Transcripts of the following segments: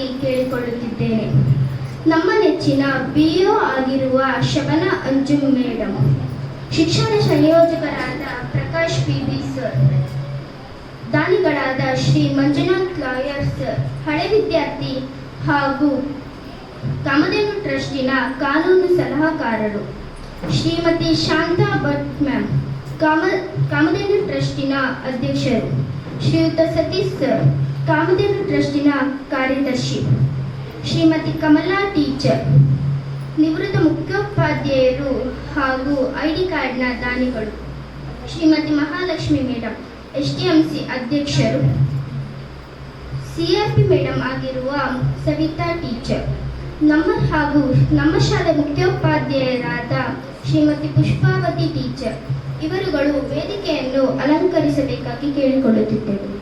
ವಹಿಸಬೇಕಾಗಿ ಕೇಳಿಕೊಳ್ಳುತ್ತಿದ್ದೇನೆ. ನಮ್ಮ ನೆಚ್ಚಿನ ಬಿಒ ಆಗಿರುವ ಶಬನ ಅಂಜುಮ್ ಮೇಡಮ್ ಶಿಕ್ಷಣ ಸಂಯೋಜಕರಾದ ಪ್ರಕಾಶ್ ಪಿ ಬಿ ಸರ್, ದಾನಿಗಳಾದ ಶ್ರೀ ಮಂಜುನಾಥ್ ಲಾಯರ್ ಸರ್, ಹಳೆ ವಿದ್ಯಾರ್ಥಿ ಹಾಗೂ ಕಾಮಧೇನು ಟ್ರಸ್ಟಿನ ಕಾನೂನು ಸಲಹಾಕಾರರು ಶ್ರೀಮತಿ ಶಾಂತಾ ಭಟ್ ಮ್ಯಾಮ್, ಕಾಮ, ಕಾಮಧೇನು ಟ್ರಸ್ಟಿನ ಅಧ್ಯಕ್ಷರು ಶ್ರೀಯುತ ಸತೀಶ್ ಸರ್ ಕಾಮಧೇನು ಟ್ರಸ್ಟಿನ ಕಾರ್ಯದರ್ಶಿ. ಶ್ರೀಮತಿ ಕಮಲಾ ಟೀಚರ್. ನಿವೃತ್ತ ಮುಖ್ಯೋಪಾಧ್ಯಾಯರು ಹಾಗೂ ಐಡಿ ಕಾರ್ಡ್ನ ದಾನಿಗಳು. Shrimati Mahalakshmi madam S D M C ಅಧ್ಯಕ್ಷರು. ಸಿ ಆರ್ ಪಿ ಮೇಡಮ್ ಆಗಿರುವ ಸವಿತಾ ಟೀಚರ್. ನಮ್ಮ ಹಾಗೂ ನಮ್ಮ ಶಾಲೆ ಮುಖ್ಯೋಪಾಧ್ಯಾಯರಾದ ಶ್ರೀಮತಿ ಪುಷ್ಪಾವತಿ ಟೀಚರ್. ಇವರುಗಳು ವೇದಿಕೆಯನ್ನು ಅಲಂಕರಿಸಬೇಕಾಗಿ ಕೇಳಿಕೊಳ್ಳುತ್ತಿದ್ದೇವೆ.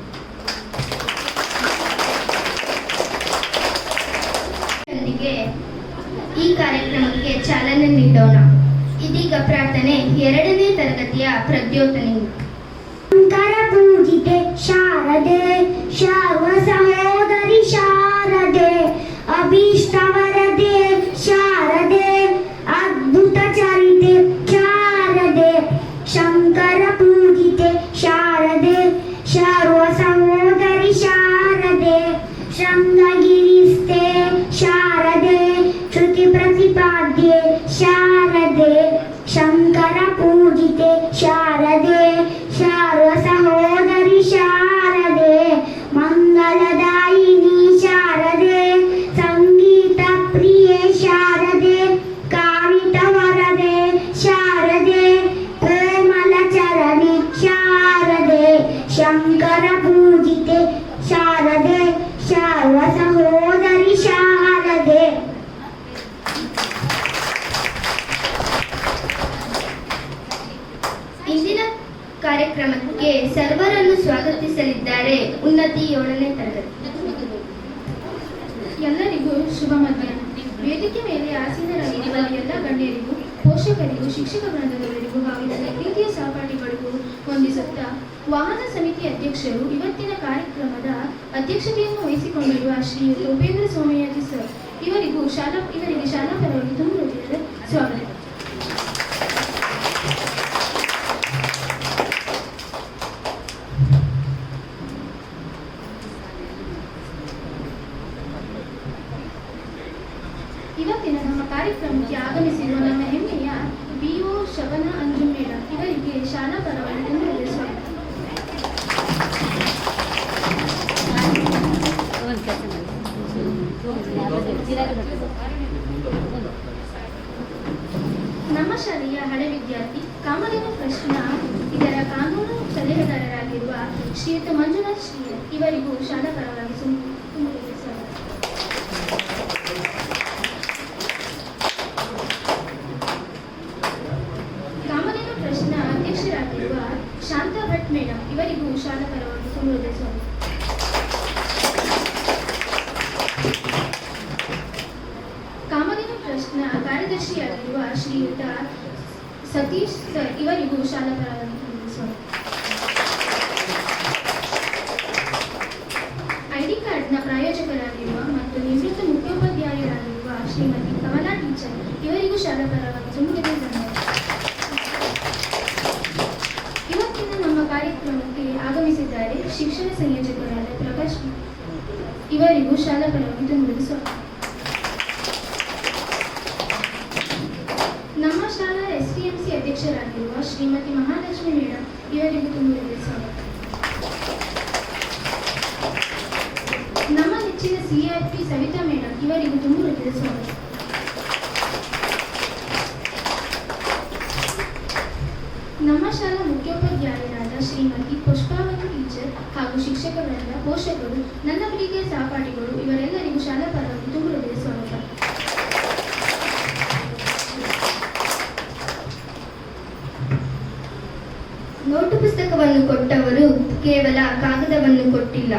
ಈ ಕಾರ್ಯಕ್ರಮಕ್ಕೆ ಚಾಲನೆ ನೀಡೋಣ. ಇದೀಗ ಪ್ರಾರ್ಥನೆ ಎರಡನೇ ತರಗತಿಯ ಪ್ರದ್ಯೋತನೆ. ಶಂಕರ ಪೂಜಿತೆ, ಶಾರದೆ, ಶಾವ ಸಹೋದರಿ ಶಾರದೆ ಅಭೀಷ್ಟವರದೆ ಅಧ್ಯಕ್ಷತೆಯನ್ನು ವಹಿಸಿಕೊಂಡಿರುವ ಶ್ರೀ ಉಪೇಂದ್ರ ಸೋಮಯಾಜಿ ಸರ್ ಇವರಿಗೂ ಶಾಲಾ ಇವರಿಗೆ ಶಾಲಾ ಪರವಾಗಿ ತುಂಬ ಸ್ವಾಗತ ಇವತ್ತಿನ ನಮ್ಮ ಕಾರ್ಯಕ್ರಮಕ್ಕೆ ಆಗಮಿಸಿರುವ ನಮ್ಮ ಹೆಮ್ಮೆಯ ಬಿಒ ಶವನ ಅಂಜುಮ್ ಮೇಡಮ್ ಇವರಿಗೆ ಶಾಲಾ ಪರವಾಗಿ ತುಂಬ ಹೃದಯದ ಸ್ವಾಗತ ಒಂದು ಕೆಲಸ ನಮ್ಮ ಶಾಲೆಯ ಹಳೆ ವಿದ್ಯಾರ್ಥಿ ಕಾಮಧೇನು ಟ್ರಸ್ಟ್ನ ಇದರ ಕಾನೂನು ಸಲಹೆಗಾರರಾಗಿರುವ ಶ್ರೀಯುತ ಮಂಜುನಾಥ್ ಶ್ರೀಯರ್ ಇವರಿಗೂ ಶಾಲಾ ಪರವಾಗಿ ಸುಮ್- ತುಂಬ ಹೃದಯದ ಸ್ವಾಗತ ಕಾಮಧೇನು ಟ್ರಸ್ಟ್ನ ಅಧ್ಯಕ್ಷರಾಗಿರುವ ಶಾಂತಾ ಭಟ್ ಮೇಡಮ್ ಇವರಿಗೂ ಶಾಲಾ ಪರವಾಗಿ ತುಂಬ ಹೃದಯದ ಸ್ವಾಗತ ಕಾಮಧೇನು ಟ್ರಸ್ಟ್ನ ಕಾರ್ಯದರ್ಶಿಯಾಗಿರುವ ಶ್ರೀಯುತ ಸತೀಶ್ ಸರ್ ಇವರಿಗೂ ಶಾಲಾ ಪರವಾಗಿ ತುಂಬ ಸ್ವಾಗತ ಐಡಿ ಕಾರ್ಡ್ನ ಪ್ರಾಯೋಜಕರಾಗಿರುವ ಮತ್ತು ನಿವೃತ್ತ ಮುಖ್ಯೋಪಾಧ್ಯಾಯರಾಗಿರುವ ಶ್ರೀಮತಿ ಕಮಲಾ ಟೀಚರ್ ಇವರಿಗೂ ಶಾಲಾ ಪರವಾಗಿ ತುಂಬುತ್ತದೆ ಧನ್ಯವಾದ ಇವತ್ತಿನ ನಮ್ಮ ಕಾರ್ಯಕ್ರಮಕ್ಕೆ ಆಗಮಿಸಿದ್ದಾರೆ ಶಿಕ್ಷಣ ಸಂಯೋಜಕರಾದ ಪ್ರಕಾಶ್ ಇವರಿಗೂ ಶಾಲಾ ಪರವಾಗಿ ತುಂಬುವುದು ಸ್ವಾಗತ ನಮ್ಮ ಶಾಲಾ ಎಸ್ ಟಿ ಎಂ ಸಿ ಅಧ್ಯಕ್ಷರಾಗಿರುವ ಶ್ರೀಮತಿ ಮಹಾಲಕ್ಷ್ಮಿ ಮೇಡಮ್ ಇವರಿಗೂ ತುಂಬುವುದು ಸ್ವಾಗತ ನಮ್ಮ ನೆಚ್ಚಿನ ಸಿಆರ್ಪಿ ಸವಿತಾ ಮೇಡಮ್ ಇವರಿಗೂ ತುಂಬ ಹೃದಯದ ಸ್ವಾಗತ ನಮ್ಮ ಶಾಲಾ ಮುಖ್ಯೋಪಾಧ್ಯಾಯರಾದ ಶ್ರೀಮತಿ ಪುಷ್ಪಾವತಿ ಟೀಚರ್ ಹಾಗೂ ಶಿಕ್ಷಕರಿಂದ ಪೋಷಕರು ನನ್ನ ಪ್ರೀತಿಯ ಸಹಪಾಠಿಗಳು, ಇವರೆಲ್ಲರಿಗೂ ಶಾಲಾ ಪರವಾಗಿ ತುಂಬ ಸ್ವಾಗತ. ನೋಟು ಪುಸ್ತಕವನ್ನು ಕೊಟ್ಟವರು ಕೇವಲ ಕಾಗದವನ್ನು ಕೊಟ್ಟಿಲ್ಲ,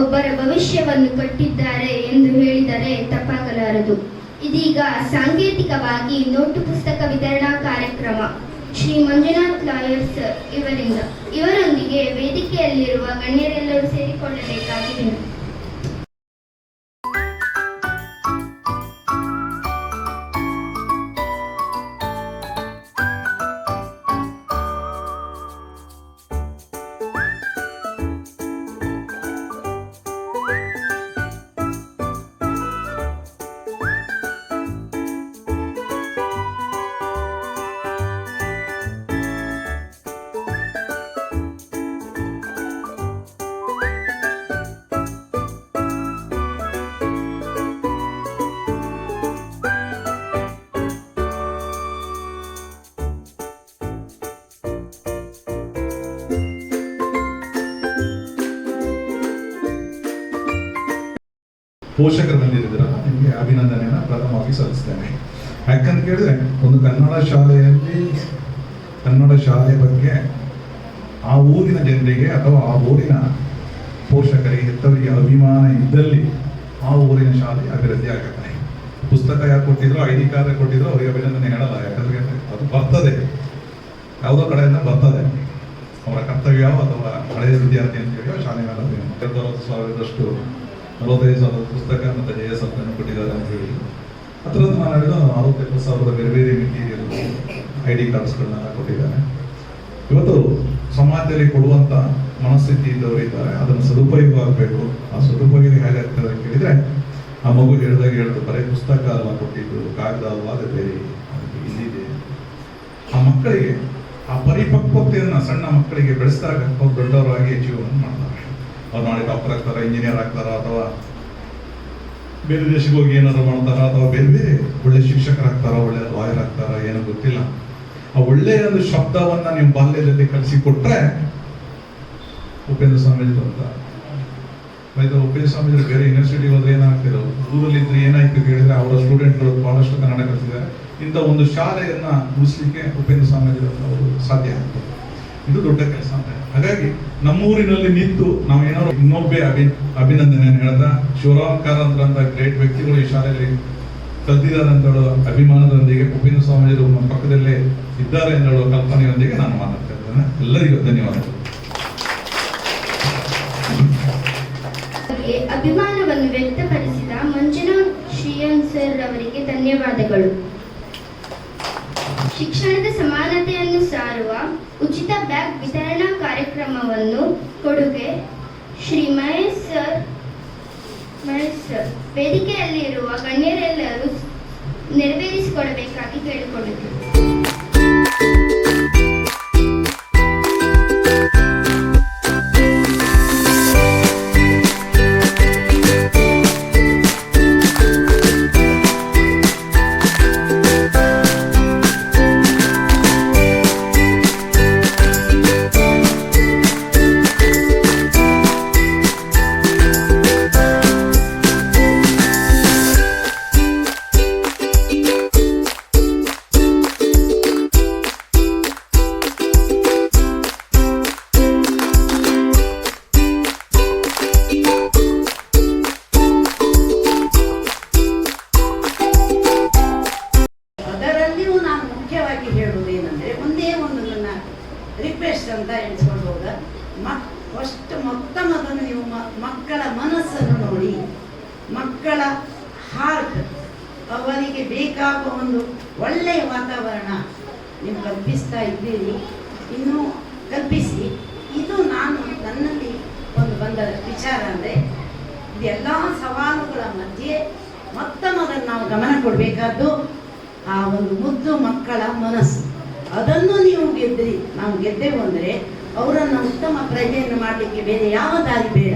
ಒಬ್ಬರ ಭವಿಷ್ಯವನ್ನು ಕಟ್ಟಿದ್ದಾರೆ ಎಂದು ಹೇಳಿದರೆ ತಪ್ಪಾಗಲಾರದು. ಇದೀಗ ಸಾಂಕೇತಿಕವಾಗಿ ನೋಟು ಪುಸ್ತಕ ವಿತರಣಾ ಕಾರ್ಯಕ್ರಮ ಶ್ರೀ ಮಂಜುನಾಥ್ ಲಾಯರ್ ಸರ್ ಇವರಿಂದ. ಇವರೊಂದಿಗೆ ವೇದಿಕೆಯಲ್ಲಿರುವ ಗಣ್ಯರೆಲ್ಲರೂ ಸೇರಿಕೊಳ್ಳಬೇಕಾಗಿದೆ. ಪೋಷಕರು ಬಂದಿರಿದ್ರ ನಿಮಗೆ ಅಭಿನಂದನೆಯನ್ನು ಪ್ರಥಮವಾಗಿ ಸಲ್ಲಿಸ್ತೇನೆ. ಯಾಕಂತ ಕೇಳಿದ್ರೆ, ಒಂದು ಕನ್ನಡ ಶಾಲೆಯಲ್ಲಿ, ಕನ್ನಡ ಶಾಲೆ ಬಗ್ಗೆ ಆ ಊರಿನ ಜನರಿಗೆ ಅಥವಾ ಆ ಊರಿನ ಪೋಷಕರಿಗೆ, ಹೆತ್ತವರಿಗೆ ಅಭಿಮಾನ ಇದ್ದಲ್ಲಿ ಆ ಊರಿನ ಶಾಲೆ ಅಭಿವೃದ್ಧಿ ಆಗುತ್ತೆ. ಪುಸ್ತಕ ಯಾರು ಕೊಟ್ಟಿದ್ರು, ಐ ಡಿ ಕಾರ್ಡ್ ಕೊಟ್ಟಿದ್ರು, ಅವರಿಗೆ ಅಭಿನಂದನೆ ಹೇಳಲ್ಲ. ಯಾಕಂದ್ರೆ ಅದು ಬರ್ತದೆ. ಯಾವುದೋ ಕಡೆಯಿಂದ ಬರ್ತದೆ. ಅವರ ಕರ್ತವ್ಯ ಅಥವಾ ಹಳೆಯ ವಿದ್ಯಾರ್ಥಿ ಅಂತ ಹೇಳಿ ಶಾಲೆ ಮೇಲೆ ಎರಡು ಅರವತ್ತು ಸಾವಿರದಷ್ಟು ನಲವತ್ತೈದು ಸಾವಿರ ಪುಸ್ತಕ ಮತ್ತು ಜೆ ಎಸ್ ಅನ್ನು ಕೊಟ್ಟಿದ್ದಾರೆ ಅಂತ ಹೇಳಿ. ಅದರಲ್ಲಿ ನಾನು ಅರವತ್ತೆಂಟು ಸಾವಿರದ ಬೇರೆ ಬೇರೆ ಮೆಟೀರಿಯಲ್ ಐ ಡಿ ಕಾರ್ಡ್ಸ್ಗಳನ್ನೆಲ್ಲ ಕೊಟ್ಟಿದ್ದಾರೆ ಇವತ್ತು ಸಮಾಜದಲ್ಲಿ ಕೊಡುವಂತ ಮನಸ್ಥಿತಿ ಇದ್ದವರು ಇದ್ದಾರೆ. ಅದನ್ನು ಸದುಪಯೋಗ ಆಗಬೇಕು ಆ ಸದುಪಯೋಗ ಹೇಗಾಗ್ತದೆ ಅಂತ ಕೇಳಿದ್ರೆ, ಆ ಮಗು ಹೇಳಿದಾಗ ಹೇಳಿದ್ರು ಬರೀ ಪುಸ್ತಕ ಅಲ್ಲ ಕೊಟ್ಟಿದ್ದು, ಕಾಗದ ಅಲ್ಲ ಅದು ಬೇರೆ. ಇಲ್ಲಿದೆ. ಆ ಮಕ್ಕಳಿಗೆ ಆ ಪರಿಪಕ್ವತೆಯನ್ನು ಸಣ್ಣ ಮಕ್ಕಳಿಗೆ ಬೆಳೆಸಿದಾಗ ದೊಡ್ಡವರಾಗಿ ಜೀವನ ಮಾಡ್ತಾರೆ. ಅವ್ರು ನಾಳೆ ಡಾಕ್ಟರ್ ಆಗ್ತಾರ ಇಂಜಿನಿಯರ್ ಆಗ್ತಾರ ಅಥವಾ ಬೇರೆ ದೇಶಕ್ಕೆ ಹೋಗಿ ಏನಾದ್ರು ಮಾಡ್ತಾರ ಅಥವಾ ಬೇರೆ ಬೇರೆ ಒಳ್ಳೆ ಶಿಕ್ಷಕರಾಗ್ತಾರ ಒಳ್ಳೆ ಲಾಯರ್ ಆಗ್ತಾರ ಏನೋ ಗೊತ್ತಿಲ್ಲ. ಆ ಒಳ್ಳೆಯ ಒಂದು ಶಬ್ದವನ್ನ ನೀವು ಬಾಲ್ಯದಲ್ಲಿ ಕಲಿಸಿಕೊಟ್ರೆ ಉಪೇಂದ್ರ ಸ್ವಾಮೀಜಿ ಅಂತ. ಆಯ್ತು ಉಪೇಂದ್ರ ಸ್ವಾಮೀಜಿ ಬೇರೆ ಯೂನಿವರ್ಸಿಟಿ ಹೋದ್ರೆ ಏನಾಗ್ತಿರೋ ಊರಲ್ಲಿ ಇದ್ರೆ ಏನಾಯ್ತು ಹೇಳಿದ್ರೆ ಅವರ ಸ್ಟೂಡೆಂಟ್ಗಳು ಬಹಳಷ್ಟು ಕನ್ನಡ ಕಲಿಸಿದ್ದಾರೆ ಇಂಥ ಒಂದು ಶಾಲೆಯನ್ನ ಮುಗಿಸ್ಲಿಕ್ಕೆ ಉಪೇಂದ್ರ ಸ್ವಾಮೀಜಿ ಅವರು ಸಾಧ್ಯ ಆಗ್ತದೆ. ಇದು ದೊಡ್ಡ ಕೆಲಸ ಅಂತ. ಹಾಗಾಗಿ ನಮ್ಮೂರಿನಲ್ಲಿ ನಿಂತು ನಾವು ಏನಾದ್ರು ಇನ್ನೊಬ್ಬೆ ಅಭಿ ಅಭಿನಂದನೆ ಹೇಳ್ತಾ ಶಿವರಾಮ್ ಅಂತ ಗ್ರೇಟ್ ವ್ಯಕ್ತಿಗಳು ಈ ಶಾಲೆಯಲ್ಲಿ ಕಲ್ತಿದ್ದಾರೆ ಅಂತ ಹೇಳೋ ಅಭಿಮಾನದೊಂದಿಗೆ ಉಪೇಂದ್ರ ಸ್ವಾಮೀಜಿಯರು ನಮ್ಮ ಪಕ್ಕದಲ್ಲೇ ಇದ್ದಾರೆ ಅಂತ ಹೇಳೋ ಕಲ್ಪನೆಯೊಂದಿಗೆ ನಾನು ಮಾತಾಡ್ತಾ ಇದ್ದೇನೆ. ಎಲ್ಲರಿಗೂ ಧನ್ಯವಾದಗಳು. ಅಭಿಮಾನವನ್ನು ವ್ಯಕ್ತಪಡಿಸಿದ ಮಂಜುನಾಥ್ ಶ್ರೀಯನ್ ಸರ್ ಅವರಿಗೆ ಧನ್ಯವಾದಗಳು. ಶಿಕ್ಷಣದ ಸಮಾನತೆಯನ್ನು ಸಾರುವ ಉಚಿತ ಬ್ಯಾಗ್ ವಿತರಣಾ ಕಾರ್ಯಕ್ರಮವನ್ನು ಕೊಡುಗೆ. ಶ್ರೀ ಮಹೇಶ್ ಸರ್ ಮಹೇಶ್ ಸರ್, ವೇದಿಕೆಯಲ್ಲಿರುವ ಗಣ್ಯರೆಲ್ಲರೂ ನೆರವೇರಿಸಿಕೊಡಬೇಕಾಗಿ ಕೇಳಿಕೊಂಡಿದ್ದರು ಅಂತ ಎಣಿಸ್ಕೊಂಡು ಹೋದ. ಮಕ್ ಫಸ್ಟ್ ಮೊತ್ತ ಮೊದಲು ನೀವು ಮಕ್ಕಳ ಮನಸ್ಸನ್ನು ನೋಡಿ. ಮಕ್ಕಳ ಹಾರ್ಟ್ ಅವರಿಗೆ ಬೇಕಾಗುವ ಒಂದು ಒಳ್ಳೆಯ ವಾತಾವರಣ ನೀವು ಕಲ್ಪಿಸ್ತಾ ಇದ್ದೀರಿ. ಇನ್ನೂ ಕಲ್ಪಿಸಿ. ಇದು ನಾನು ನನ್ನಲ್ಲಿ ಒಂದು ಬಂದ ವಿಚಾರ ಅಂದರೆ ಇದೆಲ್ಲ ಸವಾಲುಗಳ ಮಧ್ಯೆ ಮೊತ್ತ ಮೊದಲು ನಾವು ಗಮನ ಕೊಡಬೇಕಾದ್ದು ಆ ಒಂದು ಮುದ್ದು ಮಕ್ಕಳ ಮನಸ್ಸು. ಅದನ್ನು ನೀವು ಗೆದ್ದಿರಿ ನಾವು ಗೆದ್ದೆವು ಅಂದರೆ ಅವರನ್ನು ಉತ್ತಮ ಪ್ರಜೆಯನ್ನು ಮಾಡಲಿಕ್ಕೆ ಬೇರೆ ಯಾವ ದಾರಿ ಬೇಡ.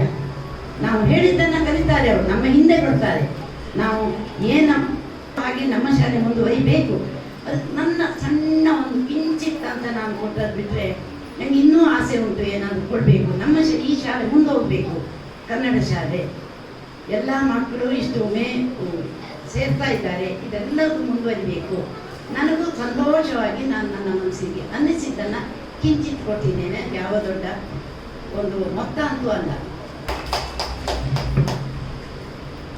ನಾವು ಹೇಳಿದ್ದನ್ನು ಕಲಿತಾರೆ ಅವರು, ನಮ್ಮ ಹಿಂದೆ ಕೊಡ್ತಾರೆ. ನಾವು ಏನ ಹಾಗೆ ನಮ್ಮ ಶಾಲೆ ಮುಂದುವರಿಬೇಕು. ಅದು ನನ್ನ ಸಣ್ಣ ಒಂದು ಕಿಂಚಿತ್ ಅಂತ ನಾನು ಕೊಟ್ಟದ್ದು ಬಿಟ್ಟರೆ ನನಗೆ ಇನ್ನೂ ಆಸೆ ಉಂಟು ಏನಾದರೂ ಕೊಡಬೇಕು. ನಮ್ಮ ಈ ಶಾಲೆ ಮುಂದೆ ಹೋಗಬೇಕು ಕನ್ನಡ ಶಾಲೆ. ಎಲ್ಲ ಮಕ್ಕಳು ಇಷ್ಟು ಮೇ ಸೇರ್ತಾ ಇದ್ದಾರೆ. ಇದೆಲ್ಲವೂ ಮುಂದುವರಿಬೇಕು. ನನಗೂ ಸಂತೋಷವಾಗಿ ನಾನು ನನ್ನ ಮನಸ್ಸಿಗೆ ಅನ್ನಿಸಿದ್ದನ್ನು ಕಿಂಚಿತ್ ಕೊಟ್ಟಿದ್ದೇನೆ. ಯಾವ ದೊಡ್ಡ ಒಂದು ಮೊತ್ತ ಅಂತೂ ಅಲ್ಲ.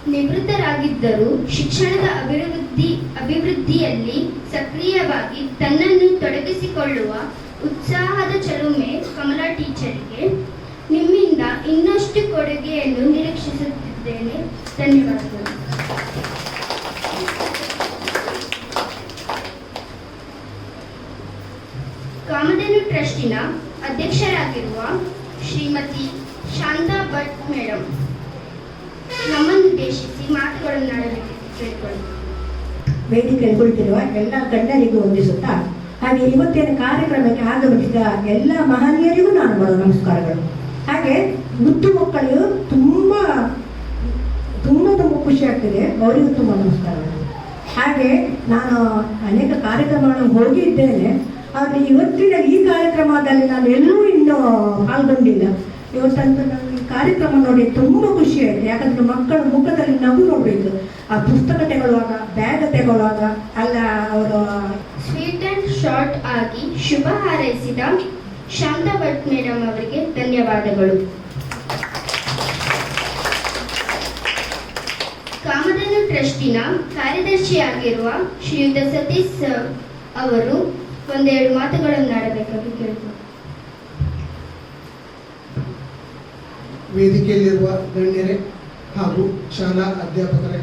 ನಿವೃತ್ತರಾಗಿದ್ದರೂ ಶಿಕ್ಷಣದ ಅಭಿವೃದ್ಧಿ ಅಭಿವೃದ್ಧಿ ಅಭಿವೃದ್ಧಿಯಲ್ಲಿ ಸಕ್ರಿಯವಾಗಿ ತನ್ನನ್ನು ತೊಡಗಿಸಿಕೊಳ್ಳುವ ಉತ್ಸಾಹದ ಚಲುಮೆ ಕಮಲಾ ಟೀಚರ್ಗೆ ನಿಮ್ಮಿಂದ ಇನ್ನಷ್ಟು ಕೊಡುಗೆಯನ್ನು ನಿರೀಕ್ಷಿಸುತ್ತಿದ್ದೇನೆ. ಧನ್ಯವಾದಗಳು. ಕಾಮಧೇನು ಟ್ರಸ್ಟಿನ ಅಧ್ಯಕ್ಷರಾಗಿರುವ ಶ್ರೀಮತಿ ಶಾಂತಾ ಭಟ್ ಮೇಡಮ್ ನಮ್ಮನ್ನುದ್ದೇಶಿಸಿ ಮಾತುಗಳನ್ನು ವೇದಿಕೆಯಲ್ಲಿ ಕುಳಿತಿರುವ ಎಲ್ಲ ಗಣ್ಯರಿಗೂ ವಂದಿಸುತ್ತಾ, ಹಾಗೆ ಇವತ್ತಿನ ಕಾರ್ಯಕ್ರಮಕ್ಕೆ ಆಗಮಿಸಿದ ಎಲ್ಲ ಮಹನೀಯರಿಗೂ ನಾನು ಬರೋ ನಮಸ್ಕಾರಗಳು. ಹಾಗೆ ಮುದ್ದು ಮಕ್ಕಳು ತುಂಬ ತುಂಬ ತುಂಬ ಖುಷಿ ಆಗ್ತಿದೆ. ಅವರಿಗೂ ತುಂಬ ನಮಸ್ಕಾರಗಳು. ಹಾಗೆ ನಾನು ಅನೇಕ ಕಾರ್ಯಕ್ರಮಗಳನ್ನು ಹೋಗಿದ್ದೇನೆ. ಆದರೆ ಇವತ್ತಿನ ಈ ಕಾರ್ಯಕ್ರಮದಲ್ಲಿ ನಾನು ಎಲ್ಲೂ ಇನ್ನೂ ಪಾಲ್ಗೊಂಡಿಲ್ಲ. ಇವತ್ತಂತೂ ನನಗೆ ಕಾರ್ಯಕ್ರಮ ನೋಡಿ ತುಂಬ ಖುಷಿ ಆಯಿತು. ಯಾಕಂದ್ರೆ ಮಕ್ಕಳ ಮುಖದಲ್ಲಿ ನಗು ನೋಡಬೇಕು. ಆ ಪುಸ್ತಕ ತಗೊಳ್ಳುವಾಗ, ಬ್ಯಾಗ್ ತಗೊಳ್ಳುವಾಗ, ಅಲ್ಲ, ಅವರು ಸ್ವೀಟ್ ಅಂಡ್ ಶಾರ್ಟ್ ಆಗಿ ಶುಭ ಹಾರೈಸಿದ ಶಾಂತಾ ಭಟ್ ಮೇಡಮ್ ಅವರಿಗೆ ಧನ್ಯವಾದಗಳು. ಕಾಮಧೇನು ಟ್ರಸ್ಟಿನ ಕಾರ್ಯದರ್ಶಿಯಾಗಿರುವ ಶ್ರೀಯುತ ಸತೀಶ್ ಅವರು ಒಂದೆರಡು ಮಾತುಗಳನ್ನಾಡಬೇಕಾಗಿ ಕೇಳ್ತೀನಿ. ವೇದಿಕೆಯಲ್ಲಿರುವ ಗಣ್ಯರೇ ಹಾಗೂ ಶಾಲಾ ಅಧ್ಯಾಪಕರೇ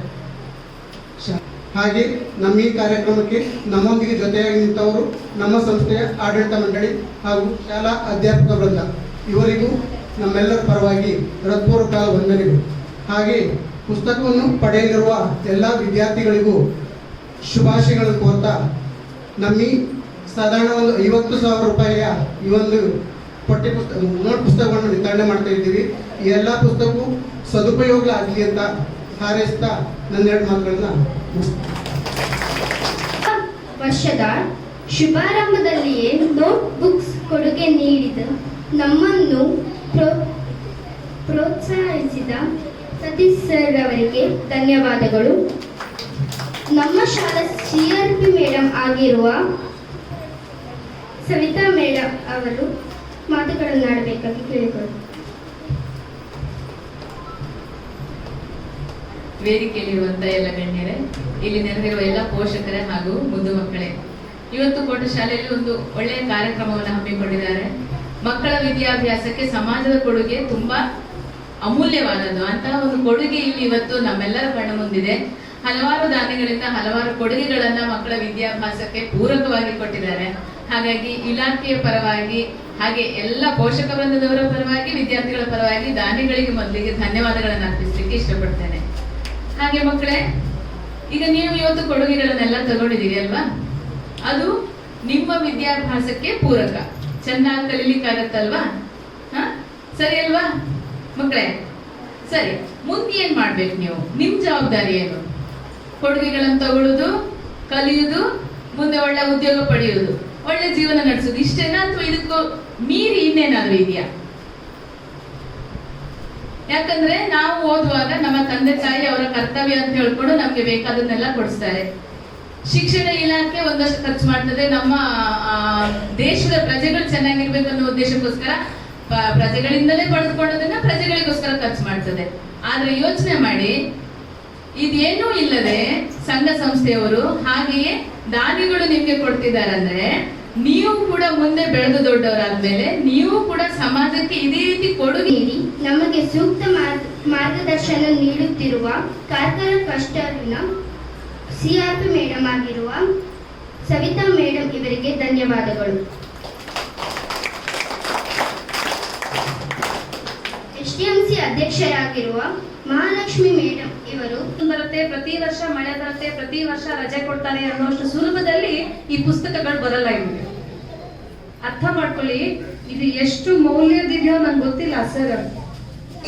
ಹಾಗೆ ನಮ್ಮ ಈ ಕಾರ್ಯಕ್ರಮಕ್ಕೆ ನಮ್ಮೊಂದಿಗೆ ಜೊತೆಯಾಗಿ ನಿಂತವರು ನಮ್ಮ ಸಂಸ್ಥೆಯ ಆಡಳಿತ ಮಂಡಳಿ ಹಾಗೂ ಶಾಲಾ ಅಧ್ಯಾಪಕ ವೃಂದ. ಇವರಿಗೂ ನಮ್ಮೆಲ್ಲರ ಪರವಾಗಿ ಹೃತ್ಪೂರ್ವಕ ವಂದನೆಗಳು. ಹಾಗೆ ಪುಸ್ತಕವನ್ನು ಪಡೆಯಲಿರುವ ಎಲ್ಲ ವಿದ್ಯಾರ್ಥಿಗಳಿಗೂ ಶುಭಾಶಯಗಳನ್ನು ಕೋರ್ತಾ ನಮ್ಮಿ ಸಾಧಾರಣ ಒಂದು ಐವತ್ತು ಸಾವಿರ ರೂಪಾಯಿಯ ಈ ಒಂದು ಪಠ್ಯ ಪುಸ್ತಕ ನೋಟ್ ಪುಸ್ತಕವನ್ನು ವಿತರಣೆ ಮಾಡ್ತಾ ಇದ್ದೀವಿ ಈ ಎಲ್ಲ ಪುಸ್ತಕವು ಸದುಪಯೋಗ ಆಗಲಿ ಅಂತ ಹಾರೈಸ್ತಾ ನನ್ನೆರಡು ಮಾತುಗಳನ್ನ. ವರ್ಷದ ಶುಭಾರಂಭದಲ್ಲಿಯೇ ನೋಟ್ ಬುಕ್ಸ್ ಕೊಡುಗೆ ನೀಡಿದ ನಮ್ಮನ್ನು ಪ್ರೋ- ಪ್ರೋತ್ಸಾಹಿಸಿದ ಸತೀಶ್ ಸರ್ ಅವರಿಗೆ ಧನ್ಯವಾದಗಳು ನಮ್ಮ ಶಾಲಾ ಸಿ ಆರ್ ಪಿ ಮೇಡಮ್ ಆಗಿರುವ ಸವಿತಾ ಮೇಡಮ್ ಅವರು ಮಾತುಗಳನ್ನಾಡಬೇಕಾಗಿ ಕೇಳಿಕೊಳ್ಳಿ. ವೇದಿಕೆಯಲ್ಲಿರುವಂತ ಎಲ್ಲ ಗಣ್ಯರೇ, ಇಲ್ಲಿ ನೆರೆದಿರುವ ಎಲ್ಲ ಪೋಷಕರೇ ಹಾಗೂ ಮುದ್ದು ಮಕ್ಕಳೇ, ಇವತ್ತು ಕೋಟ ಶಾಲೆಯಲ್ಲಿ ಒಂದು ಒಳ್ಳೆಯ ಕಾರ್ಯಕ್ರಮವನ್ನು ಹಮ್ಮಿಕೊಂಡಿದ್ದಾರೆ. ಮಕ್ಕಳ ವಿದ್ಯಾಭ್ಯಾಸಕ್ಕೆ ಸಮಾಜದ ಕೊಡುಗೆ ತುಂಬಾ ಅಮೂಲ್ಯವಾದದ್ದು. ಅಂತಹ ಒಂದು ಕೊಡುಗೆ ಇಲ್ಲಿ ಇವತ್ತು ನಮ್ಮೆಲ್ಲರ ಕಣ್ಣು ಮುಂದಿದೆ. ಹಲವಾರು ದಾನಿಗಳಿಂದ ಹಲವಾರು ಕೊಡುಗೆಗಳನ್ನ ಮಕ್ಕಳ ವಿದ್ಯಾಭ್ಯಾಸಕ್ಕೆ ಪೂರಕವಾಗಿ ಕೊಟ್ಟಿದ್ದಾರೆ. ಹಾಗಾಗಿ ಇಲಾಖೆಯ ಪರವಾಗಿ, ಹಾಗೆ ಎಲ್ಲ ಪೋಷಕ ವೃಂದದವರ ಪರವಾಗಿ, ವಿದ್ಯಾರ್ಥಿಗಳ ಪರವಾಗಿ ದಾನಿಗಳಿಗೆ ಮೊದಲಿಗೆ ಧನ್ಯವಾದಗಳನ್ನು ಅರ್ಪಿಸಲಿಕ್ಕೆ ಇಷ್ಟಪಡ್ತೇನೆ. ಹಾಗೆ ಮಕ್ಕಳೇ, ಈಗ ನೀವು ಇವತ್ತು ಕೊಡುಗೆಗಳನ್ನೆಲ್ಲ ತಗೊಂಡಿದ್ದೀರಿ ಅಲ್ವಾ? ಅದು ನಿಮ್ಮ ವಿದ್ಯಾಭ್ಯಾಸಕ್ಕೆ ಪೂರಕ. ಚೆನ್ನಾಗಿ ಕಲೀಲಿಕ್ಕಾಗತ್ತಲ್ವಾ? ಹ? ಸರಿ ಅಲ್ವಾ? ಮಕ್ಕಳೇ, ಸರಿ, ಮುಂದೆ ಏನ್ ಮಾಡ್ಬೇಕು ನೀವು? ನಿಮ್ ಜವಾಬ್ದಾರಿ ಏನು? ಕೊಡುಗೆಗಳನ್ನು ತಗೊಳ್ಳೋದು ಕಲಿಯುವುದು ಮುಂದೆ ಒಳ್ಳೆ ಉದ್ಯೋಗ ಪಡೆಯುವುದು ಒಳ್ಳೆ ಜೀವನ ನಡೆಸೋದು. ಇಷ್ಟೇನಾ ಅಥವಾ ಇದಕ್ಕೂ ಮೀರಿ ಇನ್ನೇನಾದ್ರೂ ಇದೆಯಾ? ಯಾಕಂದ್ರೆ ನಾವು ಓದುವಾಗ ನಮ್ಮ ತಂದೆ ತಾಯಿ ಅವರ ಕರ್ತವ್ಯ ಅಂತ ಹೇಳ್ಕೊಂಡು ನಮ್ಗೆ ಬೇಕಾದನ್ನೆಲ್ಲ ಕೊಡಿಸ್ತಾರೆ. ಶಿಕ್ಷಣ ಇಲಾಖೆ ಒಂದಷ್ಟು ಖರ್ಚು ಮಾಡ್ತದೆ. ನಮ್ಮ ದೇಶದ ಪ್ರಜೆಗಳು ಚೆನ್ನಾಗಿರ್ಬೇಕು ಅನ್ನೋ ಉದ್ದೇಶಕ್ಕೋಸ್ಕರ ಪ್ರಜೆಗಳಿಂದಲೇ ಪಡೆದುಕೊಂಡದನ್ನ ಪ್ರಜೆಗಳಿಗೋಸ್ಕರ ಖರ್ಚು ಮಾಡ್ತದೆ. ಆದ್ರೆ ಯೋಚನೆ ಮಾಡಿ, ಇದೇನೂ ಇಲ್ಲದೆ ಸಂಘ ಸಂಸ್ಥೆಯವರು ಹಾಗೆಯೇ ದಾನಿಗಳು ನಿಮ್ಗೆ ಕೊಡ್ತಿದ್ದಾರೆ ಅಂದ್ರೆ ನೀವು ಕೂಡ ಮುಂದೆ ಬೆಳೆದು ದೊಡ್ಡವರಾದ್ಮೇಲೆ ನೀವು ಕೂಡ ಸಮಾಜಕ್ಕೆ ಇದೇ ರೀತಿ ಕೊಡುಗೆ ನೀಡಿ. ನಮಗೆ ಸೂಕ್ತ ಮಾರ್ಗ- ಮಾರ್ಗದರ್ಶನ ನೀಡುತ್ತಿರುವ ಕಾರ್ಕಳ ಕ್ಲಸ್ಟರ್ನ ಸಿಆರ್ಪಿ ಮೇಡಮ್ ಆಗಿರುವ ಸವಿತಾ ಮೇಡಮ್ ಇವರಿಗೆ ಧನ್ಯವಾದಗಳು. ಎಸ್ಡಿಎಂಸಿ ಅಧ್ಯಕ್ಷರಾಗಿರುವ ಮಹಾಲಕ್ಷ್ಮಿ ಮೇಡಮ್ ಇವರು ಬರುತ್ತೆ ಪ್ರತಿ ವರ್ಷ ಮಳೆ ಬರುತ್ತೆ ಪ್ರತಿ ವರ್ಷ ರಜೆ ಕೊಡ್ತಾರೆ ಅನ್ನೋಷ್ಟು ಸುಲಭದಲ್ಲಿ ಈ ಪುಸ್ತಕಗಳು ಬರಲ್ಲ ಅರ್ಥ ಮಾಡ್ಕೊಳ್ಳಿ, ಇದು ಎಷ್ಟು ಮೌಲ್ಯದಿದೆಯೋ ನಂಗೆ ಗೊತ್ತಿಲ್ಲ ಸರ್.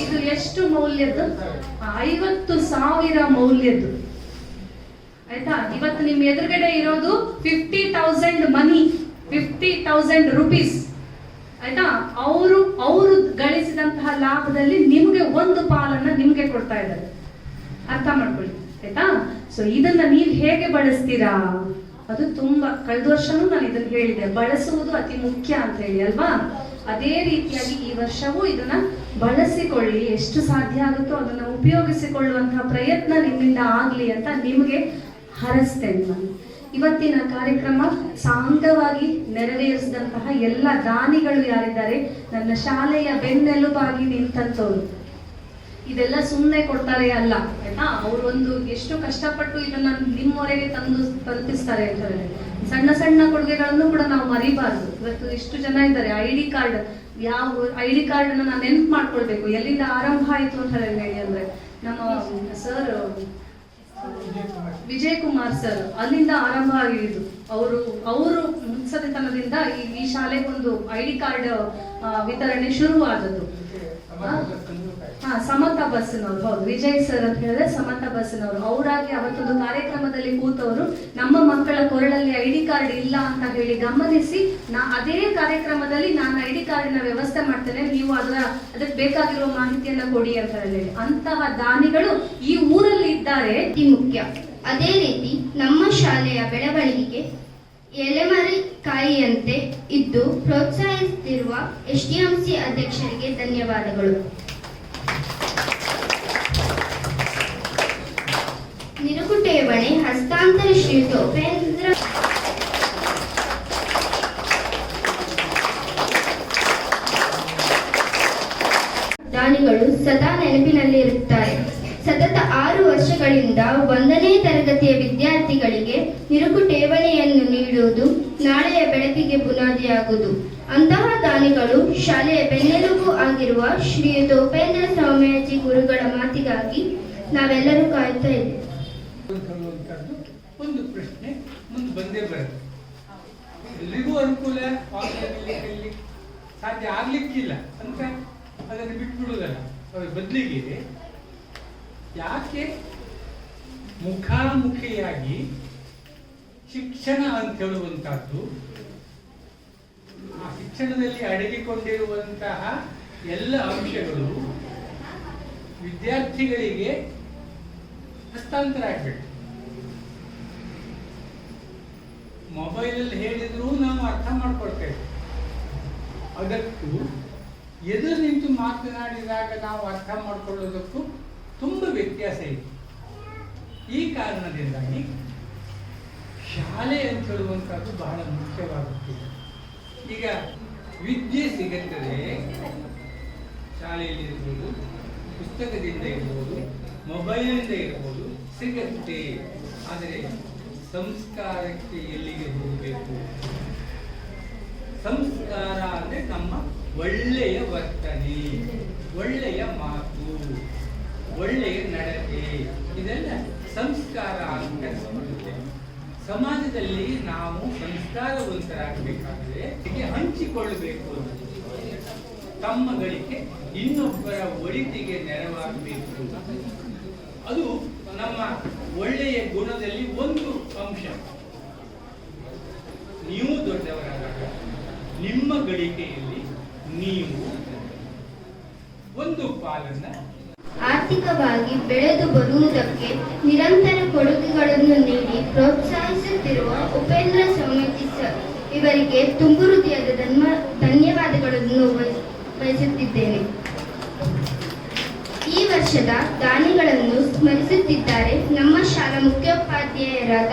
ಇದು ಎಷ್ಟು ಮೌಲ್ಯದ್ದು? ಐವತ್ತು ಸಾವಿರ ಮೌಲ್ಯದ್ದು. ಆಯ್ತಾ? ಇವತ್ತು ನಿಮ್ ಎದುರುಗಡೆ ಇರೋದು fifty thousand money fifty thousand rupees ಆಯ್ತಾ? ಅವರು ಅವರು ಗಳಿಸಿದಂತಹ ಲಾಭದಲ್ಲಿ ನಿಮ್ಗೆ ಒಂದು ಪಾಲನ್ನ ನಿಮ್ಗೆ ಕೊಡ್ತಾ ಇದ್ದಾರೆ. ಅರ್ಥ ಮಾಡ್ಕೊಳ್ಳಿ. ಆಯ್ತಾ? ಸೊ ಇದನ್ನ ನೀವು ಹೇಗೆ ಬಳಸ್ತೀರಾ? ಅದು ತುಂಬಾ, ಕಳೆದ ವರ್ಷನೂ ನಾನು ಇದನ್ನ ಹೇಳಿದೆ, ಬಳಸುವುದು ಅತಿ ಮುಖ್ಯ ಅಂತ ಹೇಳಿ, ಅಲ್ವಾ? ಅದೇ ರೀತಿಯಾಗಿ ಈ ವರ್ಷವೂ ಇದನ್ನ ಬಳಸಿಕೊಳ್ಳಿ. ಎಷ್ಟು ಸಾಧ್ಯ ಆಗುತ್ತೋ ಅದನ್ನ ಉಪಯೋಗಿಸಿಕೊಳ್ಳುವಂತಹ ಪ್ರಯತ್ನ ನಿಮ್ಮಿಂದ ಆಗ್ಲಿ ಅಂತ ನಿಮ್ಗೆ ಹರಸ್ತೇನೆ ನಾನು. ಇವತ್ತಿನ ಕಾರ್ಯಕ್ರಮ ಸಾಂಗವಾಗಿ ನೆರವೇರಿಸಿದಂತಹ ಎಲ್ಲ ದಾನಿಗಳು ಯಾರಿದ್ದಾರೆ, ನನ್ನ ಶಾಲೆಯ ಬೆನ್ನೆಲುಬಾಗಿ ನಿಂತಂತವ್ರು. ಇದೆಲ್ಲ ಸುಮ್ಮನೆ ಕೊಡ್ತಾರೆ ಅಲ್ಲ, ಆಯ್ತಾ ಅವ್ರು ಒಂದು ಎಷ್ಟು ಕಷ್ಟಪಟ್ಟು ಇದನ್ನ ನಿಮ್ಮವರೆಗೆ ತಂದು ತಲುಪಿಸ್ತಾರೆ ಅಂತ ಹೇಳಿದ್ರೆ ಸಣ್ಣ ಸಣ್ಣ ಕೊಡುಗೆಗಳನ್ನು ಕೂಡ ನಾವು ಮರಿಬಾರ್ದು ಇವತ್ತು ಎಷ್ಟು ಜನ ಇದ್ದಾರೆ ಐ ಡಿ ಕಾರ್ಡ್, ಯಾವ ಐ ಡಿ ಕಾರ್ಡ್ ನಾನು ನೆನ್ಪು ಮಾಡ್ಕೊಳ್ಬೇಕು, ಎಲ್ಲಿಂದ ಆರಂಭ ಆಯ್ತು ಅಂತ ಹೇಳಿ ಅಂದ್ರೆ, ನಮ್ಮ ಸರ್ ವಿಜಯ್ ಕುಮಾರ್ ಸರ್ ಅಲ್ಲಿಂದ ಆರಂಭ ಆಗಿದ್ದು, ಅವರು ಅವರು ಮುತ್ಸದಿತನದಿಂದ ಈ ಶಾಲೆಗೊಂದು ಐ ಡಿ ಕಾರ್ಡ್ ವಿತರಣೆ ಶುರುವಾದದ್ದು? ಹಾ. ಸಮತಾ ಬಸ್ನವ್ರು, ಹೌದು. ವಿಜಯ್ ಸರ್ ಅಂತ ಹೇಳಿದ್ರೆ ಸಮತಾ ಬಸ್ಸಿನವರು ಅವರಾಗಿ ಅವತ್ತೊಂದು ಕಾರ್ಯಕ್ರಮದಲ್ಲಿ ಕೂತವರು, ನಮ್ಮ ಮಕ್ಕಳ ಕೊರಳಲ್ಲಿ ಐ ಡಿ ಕಾರ್ಡ್ ಇಲ್ಲ ಅಂತ ಹೇಳಿ ಗಮನಿಸಿ, ನಾ ಅದೇ ಕಾರ್ಯಕ್ರಮದಲ್ಲಿ ನಾನು ಐ ಡಿ ಕಾರ್ಡಿನ ವ್ಯವಸ್ಥೆ ಮಾಡ್ತೇನೆ, ನೀವು ಅದರ, ಅದಕ್ಕೆ ಬೇಕಾಗಿರುವ ಮಾಹಿತಿಯನ್ನ ಕೊಡಿ ಅಂತ ಹೇಳಿ. ಅಂತಹ ದಾನಿಗಳು ಈ ಊರಲ್ಲಿ ಇದ್ದಾರೆ ಅತಿ ಮುಖ್ಯ. ಅದೇ ರೀತಿ ನಮ್ಮ ಶಾಲೆಯ ಬೆಳವಣಿಗೆಗೆ ಎಲೆಮರೆ ಕಾಯಿಯಂತೆ ಇದ್ದು ಪ್ರೋತ್ಸಾಹಿಸುತ್ತಿರುವ ಎಸ್ಡಿಎಂಸಿ ಅಧ್ಯಕ್ಷರಿಗೆ ಧನ್ಯವಾದಗಳು. ನಿರುಕು ಠೇವಣಿ ಹಸ್ತಾಂತರ ಶ್ರೀಯುತ ಉಪೇಂದ್ರ ದಾನಿಗಳು ಸದಾ ನೆನಪಿನಲ್ಲಿರುತ್ತಾರೆ. ಸತತ ಆರು ವರ್ಷಗಳಿಂದ ಒಂದನೇ ತರಗತಿಯ ವಿದ್ಯಾರ್ಥಿಗಳಿಗೆ ನಿರುಕು ಠೇವಣಿಯನ್ನು ನೀಡುವುದು ನಾಳೆಯ ಬೆಳಕಿಗೆ ಬುನಾದಿಯಾಗುವುದು. ಅಂತಹ ದಾನಿಗಳು ಶಾಲೆಯ ಬೆನ್ನೆಲುಬು ಆಗಿರುವ ಶ್ರೀಯುತ ಉಪೇಂದ್ರ ಸ್ವಾಮೀಜಿ ಗುರುಗಳ ಮಾತಿಗಾಗಿ ನಾವೆಲ್ಲರೂ ಕಾಯುತ್ತಾ ಇದ್ದೇವೆ ಒಂದು ಪ್ರಶ್ನೆ ಮುಂದೆ ಬಂದೇ ಅನುಕೂಲ ಸಾಧ್ಯ ಆಗ್ಲಿಕ್ಕಿಲ್ಲ ಅಂತ ಅದನ್ನು ಬದಲಿಗೆ ಯಾಕೆ ಮುಖಾಮುಖಿಯಾಗಿ ಶಿಕ್ಷಣ ಅಂತ ಹೇಳುವಂತಹದ್ದು ಆ ಶಿಕ್ಷಣದಲ್ಲಿ ಅಡಗಿಕೊಂಡಿರುವಂತಹ ಎಲ್ಲ ಅಂಶಗಳು ವಿದ್ಯಾರ್ಥಿಗಳಿಗೆ ಹಸ್ತಾಂತರ ಆಗ್ಬೇಕು. ಮೊಬೈಲಲ್ಲಿ ಹೇಳಿದ್ರು ನಾವು ಅರ್ಥ ಮಾಡ್ಕೊಳ್ತೇವೆ ಅದಕ್ಕೂ ಎದುರು ನಿಂತು ಮಾತನಾಡಿದಾಗ ನಾವು ಅರ್ಥ ಮಾಡ್ಕೊಳ್ಳೋದಕ್ಕೂ ತುಂಬ ವ್ಯತ್ಯಾಸ ಇದೆ. ಈ ಕಾರಣದಿಂದಾಗಿ ಶಾಲೆ ಅಂತ ಹೇಳುವಂಥದ್ದು ಬಹಳ ಮುಖ್ಯವಾಗುತ್ತಿದೆ ಈಗ ವಿದ್ಯೆ ಸಿಗುತ್ತದೆ, ಶಾಲೆಯಲ್ಲಿ ಇರ್ಬೋದು, ಪುಸ್ತಕದಿಂದ ಇರ್ಬೋದು ಮೊಬೈಲಿಂದ ಇರ್ಬೋದು, ಸಿಗತ್ತೆ. ಆದರೆ ಸಂಸ್ಕಾರಕ್ಕೆ ಎಲ್ಲಿಗೆ ಹೋಗಬೇಕು? ಸಂಸ್ಕಾರ ಅಂದರೆ ನಮ್ಮ ಒಳ್ಳೆಯ ವರ್ತನೆ, ಒಳ್ಳೆಯ ಮಾತು. ಒಳ್ಳೆಯ ನಡತೆ, ಇದೆಲ್ಲ ಸಂಸ್ಕಾರ ಅಂತ ಬರುತ್ತೆ ಸಮಾಜದಲ್ಲಿ ನಾವು ಸಂಸ್ಕಾರವಂತರಾಗಬೇಕಾದ್ರೆ ಹಂಚಿಕೊಳ್ಳಬೇಕು ತಮ್ಮ ಗಳಿಕೆ ಇನ್ನೊಬ್ಬರ ಒಳಿತಿಗೆ ನೆರವಾಗಬೇಕು. ಅದು ನಮ್ಮ ಒಳ್ಳೆಯ ಗುಣದಲ್ಲಿ ಒಂದು ಅಂಶ. ನೀವು ದೊಡ್ಡವರಾದ ನಿಮ್ಮ ಗಳಿಕೆಯಲ್ಲಿ ನೀವು ಒಂದು ಪಾಲನ್ನ ಆರ್ಥಿಕವಾಗಿ ಬೆಳೆದು ಬರುವುದಕ್ಕೆ ನಿರಂತರ ಕೊಡುಗೆಗಳನ್ನು ನೀಡಿ ಪ್ರೋತ್ಸಾಹಿಸುತ್ತಿರುವ ಉಪೇಂದ್ರ ಸ್ವಾಮೀಜಿ ಸರ್ ಇವರಿಗೆ ತುಂಬು ಹೃದಯದ ಧನ್ಮ- ಧನ್ಯವಾದಗಳನ್ನು ಬಯಸುತ್ತಿದ್ದೇನೆ ಈ ವರ್ಷದ ದಾನಿಗಳನ್ನು ಸ್ಮರಿಸುತ್ತಿದ್ದಾರೆ ನಮ್ಮ ಶಾಲಾ ಮುಖ್ಯೋಪಾಧ್ಯಾಯರಾದ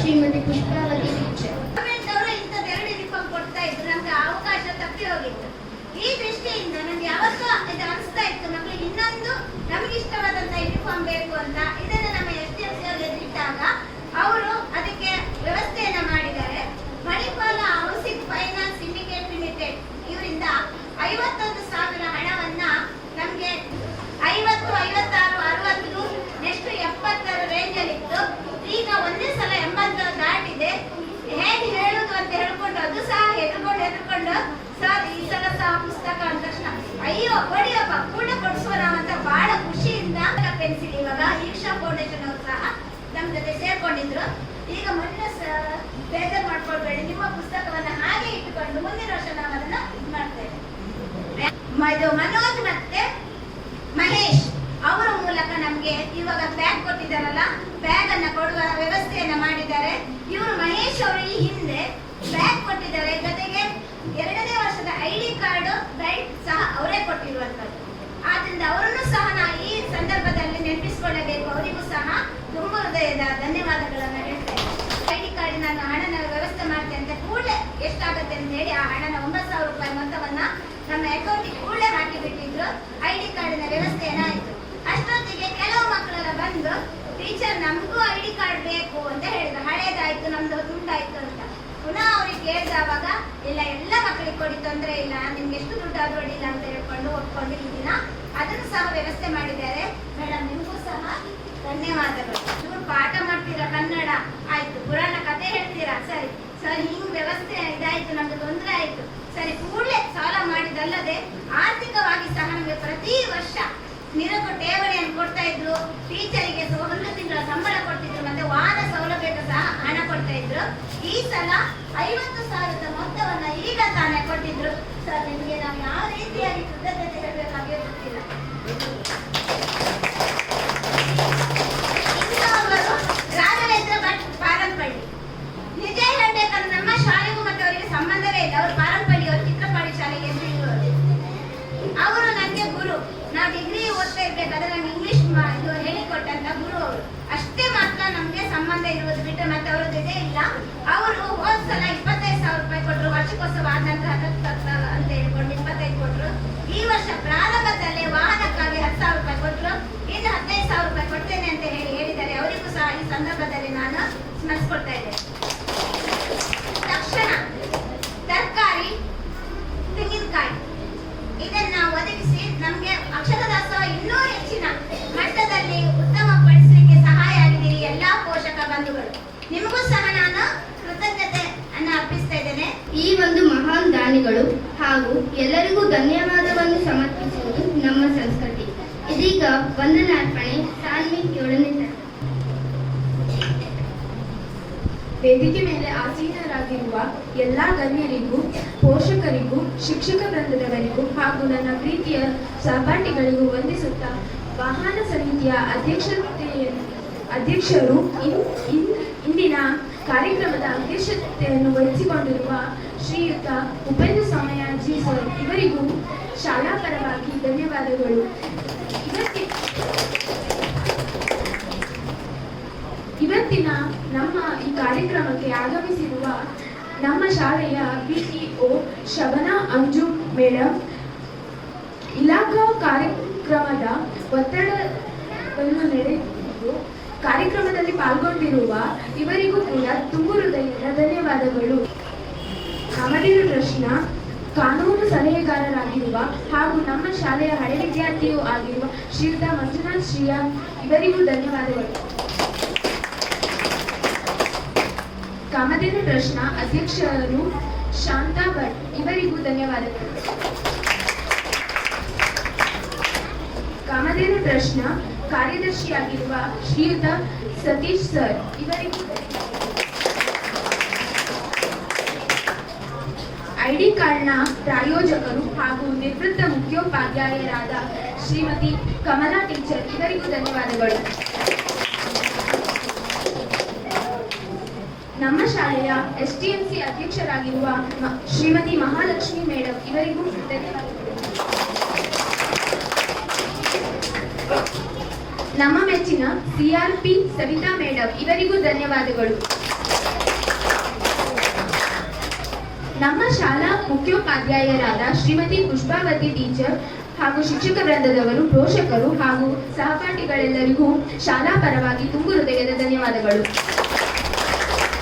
ಶ್ರೀಮತಿ ಪುಷ್ಪಾವತಿ ಟೀಚರ್. ಅವಕಾಶ ತಪ್ಪಿ ಹೋಗಿತ್ತು. ಈ ದೃಷ್ಟಿಯಿಂದ ನಮ್ಗೆ ಯಾವತ್ತೂ ಇದು ಅನಿಸ್ತಾ ಇತ್ತು ಮಕ್ಕಳಿಗೆ ಇನ್ನೊಂದು ನಮ್ಗೆ ಇಷ್ಟವಾದಂತ ಯೂನಿಫಾರ್ಮ್ ಬೇಕು ಅಂತ. ಇದನ್ನು ನಮ್ಮ ಎಸ್ ಡಿ ಎಫ್ ಸಿ ಎದುರಿಟ್ಟಾಗ ಅವರು ಅದಕ್ಕೆ ವ್ಯವಸ್ಥೆಯನ್ನ ಮಾಡಿದ್ದಾರೆ. Manipal housing finance syndicate limited ಇವರಿಂದ ಐವತ್ತೊಂದು ಸಾವಿರ ಹಣವನ್ನ ನಮ್ಗೆ ಐವತ್ತು, ಐವತ್ತಾರು, ಅರವತ್ತು, ನೆಕ್ಸ್ಟ್ ಎಪ್ಪತ್ತರ ರೇಂಜಲ್ಲಿ ಇತ್ತು. ಈಗ ಒಂದೇ ಸಲ ಎಂಬತ್ತು ದಾಟಿದೆ ಹೇಳ್ಕೊಂಡು ಅದು ಸಹ ಹೆದರ್ಕೊಂಡು ಹೆದರ್ಕೊಂಡು ಸರ್, ಈ ಸಲ ಸಹ ಪುಸ್ತಕ ಅಂದ ತಕ್ಷಣ, ಅಯ್ಯೋ ಕೊಡಿಯಪ್ಪ ಪೂರ್ಣ ಕೊಡಿಸೋಣ ಅಂತ ಬಹಳ ಖುಷಿಯಿಂದ ಪೆನ್ಸಿಲ್ ಇವಾಗ ಈಕ್ಷಾ ಫೌಂಡೇಶನ್ ಅವರು ಸಹ ನಮ್ಮ ಜೊತೆ ಸೇರ್ಕೊಂಡಿದ್ರು. ಈಗ ಮೊನ್ನೆ ಬೇಜಾರ್ ಮಾಡ್ಕೊಳ್ಬೇಡಿ, ನಿಮ್ಮ ಪುಸ್ತಕವನ್ನ ಹಾಗೆ ಇಟ್ಟುಕೊಂಡು ಮುಂದಿನ ವರ್ಷ ನಾವು ಅದನ್ನ ಮಾಡ್ತೇವೆ. ಇದು ಮನೋಜ್ ಮತ್ತೆ ಮಹೇಶ್ ಅವರ ಮೂಲಕ ನಮ್ಗೆ ಇವಾಗ ಬ್ಯಾಗ್ ಕೊಟ್ಟಿದ್ದಾರಲ್ಲ ಬ್ಯಾಗ್ ಅನ್ನ ಕೊಡುವ ವ್ಯವಸ್ಥೆಯನ್ನ ಮಾಡಿದ್ದಾರೆ. ಇವರು ಮಹೇಶ್ ಅವರು ಈ ಹಿಂದೆ ಬ್ಯಾಗ್ ಕೊಟ್ಟಿದ್ದಾರೆ. ಜೊತೆಗೆ ಎರಡನೇ ವರ್ಷದ ಐ ಡಿ ಕಾರ್ಡ್, ಬೆಲ್ಟ್ ಸಹ ಅವರೇ ಕೊಟ್ಟಿರುವಂತದ್ದು ಆದ್ರಿಂದ ಅವರನ್ನು ಸಹ ನಾವು ಈ ಸಂದರ್ಭದಲ್ಲಿ ನೆನಪಿಸಿಕೊಳ್ಳಬೇಕು. ಅವರಿಗೂ ಸಹ ತುಂಬ ಹೃದಯದ ಧನ್ಯವಾದಗಳನ್ನು ಹೇಳ್ತೇನೆ ಐ ಡಿ ನಾನು ಹಣನ ವ್ಯವಸ್ಥೆ ಮಾಡ್ತೇನೆ ಅಂತ ಕೂಡಲೇ ಎಷ್ಟಾಗುತ್ತೆ ಅಂತ ಹೇಳಿ ಆ ಹಣನ ಒಂಬತ್ತು ಸಾವಿರ ರೂಪಾಯಿ ಮೊತ್ತವನ್ನ ನಮ್ಮ ಅಕೌಂಟಿಗೆ ಕೂಡಲೇ ಹಾಕಿ ಬಿಟ್ಟಿದ್ರು. ಐ ಡಿ ಕಾರ್ಡಿನ ವ್ಯವಸ್ಥೆ ಏನಾಯ್ತು? ಅಷ್ಟೊತ್ತಿಗೆ ಕೆಲವು ಮಕ್ಕಳೆಲ್ಲ ಬಂದು ಟೀಚರ್ ನಮಗೂ ಐ ಡಿ ಕಾರ್ಡ್ ಬೇಕು ಅಂತ ಹೇಳಿದ್ರು ಹಳೇದಾಯ್ತು ನಮ್ದು ತುಂಡಾಯ್ತು ಅಂತ ಪುನಃ ಅವ್ರಿಗೆ ಕೇಳಿದವಾಗ ಇಲ್ಲ, ಎಲ್ಲ ಮಕ್ಕಳಿಗೆ ಕೊಡಿ, ತೊಂದರೆ ಇಲ್ಲ, ನಿಮ್ಗೆ ಎಷ್ಟು ದುಡ್ಡು ಆದ್ರೂ ಅಡ್ಡಿಲ್ಲ ಅಂತ ಹೇಳ್ಕೊಂಡು ಒಪ್ಕೊಂಡು ಈ ದಿನ ಅದನ್ನು ಸಹ ವ್ಯವಸ್ಥೆ ಮಾಡಿದ್ದಾರೆ. ಮೇಡಮ್ ನಿಮಗೂ ಸಹ ಧನ್ಯವಾದಗಳು. ಇವ್ರು ಪಾಠ ಮಾಡ್ತೀರಾ ಕನ್ನಡ, ಆಯ್ತು, ಪುರಾಣ ಕಥೆ ಹೇಳ್ತೀರಾ? ಸರಿ. ಸರಿ, ಹಿಂಗ್ ವ್ಯವಸ್ಥೆ ಇದಾಯ್ತು ನಮ್ಗೆ ತೊಂದರೆ ಆಯ್ತು. ಸರಿ, ಕೂಡಲೇ ಸಾಲ ಮಾಡಿದಲ್ಲದೆ ಆರ್ಥಿಕವಾಗಿ ಸಹ ನಮಗೆ ಪ್ರತಿ ವರ್ಷ ನಿರಗು ಠೇವಣಿಯನ್ನು ಕೊಡ್ತಾ ಇದ್ರು ಟೀಚರಿಗೆ ಒಂದು ತಿಂಗಳ ಸಂಬಳ ಕೊಡ್ತಿದ್ರು, ಮತ್ತೆ ವಾರ ಸೌಲಭ್ಯಕ್ಕೆ ಸಹ ಹಣ ಕೊಡ್ತಾ ಇದ್ರು. ಈ ಸಲ ಐವತ್ತು ಸಾವಿರದ ಮೊತ್ತವನ್ನ ಈಗ ತಾನೇ ಕೊಟ್ಟಿದ್ರು ಸರ್, ನಿಮಗೆ ನಾವು ಯಾವ ರೀತಿಯಾಗಿ ಕೃತಜ್ಞತೆ ಹೇಳಬೇಕಾಗಿ ಗೊತ್ತಿಲ್ಲ ಇನ್ನು ಅವರು ರಾಘವೇಂದ್ರ ಭಟ್ ಪಾರಂಪಳ್ಳಿ ನಿಜ ಹೇಳ್ಬೇಕಂದ್ರೆ ನಮ್ಮ ಶಾಲೆಗೂ ಮತ್ತೆ ಅವರಿಗೆ ಸಂಬಂಧವೇ ಇಲ್ಲ ಅವರು ಪಾರಂಪಳ್ಳಿ ಅವರು ಚಿತ್ರಪಾಡಿ ಶಾಲೆಗೆ ಎಂದು ಇರುವರು ಅವರು ನನಗೆ ಗುರು ನಾವು ಡಿಗ್ರಿ ಓದ್ತಾ ಇರ್ಬೇಕಾದ್ರೆ ನಂಗೆ ಇಂಗ್ಲಿಷ್ ಇದು ಹೇಳಿಕೊಟ್ಟಂತ ಗುರು ಅವರು ಅಷ್ಟೇ ಮಾತ್ರ ನಮ್ಗೆ ಸಂಬಂಧ ಇರುವುದು ಬಿಟ್ಟು ಮತ್ತೆ ಅವರ ಜೊತೆ ಇಲ್ಲ ಅವರು ಹೋದ್ ಸಲ ಇಪ್ಪತ್ತೈದು ಸಾವಿರ ರೂಪಾಯಿ ಕೊಟ್ಟರು ವರ್ಷಕ್ಕೋಸ್ಕರ ಆದ ನಂತರ ಹತ್ತತ್ತು ಹತ್ತು ಅಂತ ಹೇಳ್ಕೊಂಡು ಇಪ್ಪತ್ತೈದು ಕೊಟ್ಟರು ಈ ವರ್ಷ ಪ್ರಾರಂಭದಲ್ಲೇ ವಾಹನಕ್ಕಾಗಿ ಹತ್ತು ಸಾವಿರ ರೂಪಾಯಿ ಕೊಟ್ಟರು ಇನ್ನು ಹದಿನೈದು ಸಾವಿರ ರೂಪಾಯಿ ಕೊಡ್ತೇನೆ ಅಂತ ಹೇಳಿ ಹೇಳಿದ್ದಾರೆ ಅವರಿಗೂ ಸಹ ಈ ಸಂದರ್ಭದಲ್ಲಿ ನಾನು ಸ್ಮರಿಸ್ಕೊಳ್ತಾ ಇದ್ದೇನೆ ತಕ್ಷಣ ತರಕಾರಿ ತೆಂಗಿನಕಾಯಿ ಇದನ್ನ ಒದಗಿಸಿ ನಮ್ಗೆ ಅಕ್ಷರ ದಾಸೋಹ ಇನ್ನೂ ಹೆಚ್ಚಿನ ಮಟ್ಟದಲ್ಲಿ ಉತ್ತಮಪಡಿಸಲಿಕ್ಕೆ ಸಹಾಯ ಆಗಿದ್ದೀರಿ ಎಲ್ಲಾ ಪೋಷಕ ಬಂಧುಗಳು ನಿಮಗೂ ಸಹ ನಾನು ಕೃತಜ್ಞತೆ ಅನ್ನ ಅರ್ಪಿಸ್ತಾ ಇದ್ದೇನೆ ಈ ಒಂದು ಮಹಾನ್ ದಾನಿಗಳು ಹಾಗೂ ಎಲ್ಲರಿಗೂ ಧನ್ಯವಾದವನ್ನು ಸಮರ್ಪಿಸುವುದು ನಮ್ಮ ಸಂಸ್ಕೃತಿ. ಇದೀಗ ವಂದನಾರ್ಪಣೆ ಸಾನ್ವಿ ಏಳನೇ ತರಗತಿ. ವೇದಿಕೆ ಮೇಲೆ ಆಸೀನರಾಗಿರುವ ಎಲ್ಲ ಗಣ್ಯರಿಗೂ, ಪೋಷಕರಿಗೂ, ಶಿಕ್ಷಕ ವೃಂದದವರಿಗೂ ಹಾಗೂ ನನ್ನ ಪ್ರೀತಿಯ ಸಹಪಾಠಿಗಳಿಗೂ ವಂದಿಸುತ್ತಾ ವಾಹನ ಸಮಿತಿಯ ಅಧ್ಯಕ್ಷತೆಯ ಅಧ್ಯಕ್ಷರು ಇಂದಿನ ಕಾರ್ಯಕ್ರಮದ ಅಧ್ಯಕ್ಷತೆಯನ್ನು ವಹಿಸಿಕೊಂಡಿರುವ ಶ್ರೀಯುತ ಉಪೇಂದ್ರ ಸ್ವಾಮಯಾಜಿ ಸರ್, ಇವರಿಗೂ ಶಾಲಾ ಪರವಾಗಿ ಧನ್ಯವಾದಗಳು. ಇವತ್ತಿ ಇವತ್ತಿನ ನಮ್ಮ ಈ ಕಾರ್ಯಕ್ರಮಕ್ಕೆ ಆಗಮಿಸಿರುವ ನಮ್ಮ ಶಾಲೆಯ ಬಿಇಒ ಶಬನಾ ಅಂಜು ಮೇಡಮ್ ಇಲಾಖಾ ಕಾರ್ಯಕ್ರಮದ ಒತ್ತಡವನ್ನು ನಡೆದಿದ್ದು ಕಾರ್ಯಕ್ರಮದಲ್ಲಿ ಪಾಲ್ಗೊಂಡಿರುವ ಇವರಿಗೂ ಕೂಡ ತುಂಬು ಹೃದಯದ ಧನ್ಯವಾದಗಳು. ನಮದಿನ ಕೃಷ್ಣ ಕಾನೂನು ಸಲಹೆಗಾರರಾಗಿರುವ ಹಾಗೂ ನಮ್ಮ ಶಾಲೆಯ ಹಳೆ ವಿದ್ಯಾರ್ಥಿಯೂ ಆಗಿರುವ ಶ್ರೀಯುತ ಮಂಜುನಾಥ್ ಶ್ರೀಯಾ, ಇವರಿಗೂ ಧನ್ಯವಾದಗಳು. ಕಾಮಧೇನು ಟ್ರಸ್ಟ್ನ ಅಧ್ಯಕ್ಷರು ಶಾಂತಾ ಭಟ್, ಇವರಿಗೂ ಧನ್ಯವಾದಗಳು. ಕಾಮಧೇನು ಟ್ರಸ್ಟ್ನ ಕಾರ್ಯದರ್ಶಿಯಾಗಿರುವ ಶ್ರೀಯುತ ಸತೀಶ್ ಸರ್, ಇವರಿಗೂ ಐಡಿ ಕಾರ್ಡ್ನ ಪ್ರಾಯೋಜಕರು ಹಾಗೂ ನಿವೃತ್ತ ಮುಖ್ಯೋಪಾಧ್ಯಾಯರಾದ ಶ್ರೀಮತಿ ಕಮಲಾ ಟೀಚರ್, ಇವರಿಗೂ ಧನ್ಯವಾದಗಳು. ನಮ್ಮ ಶಾಲೆಯ ಎಸ್ ಟಿ ಸಿ ಅಧ್ಯಕ್ಷರಾಗಿರುವ ಶ್ರೀಮತಿ ಮಹಾಲಕ್ಷ್ಮಿ ಮೇಡಮ್ ಇವರಿಗೂ ಧನ್ಯವಾದಗಳು. ನಮ್ಮ ಮೆಚ್ಚಿನ ಸಿಆರ್ಪಿ ಸವಿತಾ ಮೇಡಮ್ ಇವರಿಗೂ ಧನ್ಯವಾದಗಳು. ನಮ್ಮ ಶಾಲಾ ಮುಖ್ಯೋಪಾಧ್ಯಾಯರಾದ ಶ್ರೀಮತಿ ಪುಷ್ಪಾವತಿ ಟೀಚರ್ ಹಾಗೂ ಶಿಕ್ಷಕ ವೃಂದದವರು, ಪೋಷಕರು ಹಾಗೂ ಸಹಪಾಠಿಗಳೆಲ್ಲರಿಗೂ ಶಾಲಾ ಪರವಾಗಿ ತುಂಬು ಹೃದಯದ ಧನ್ಯವಾದಗಳು.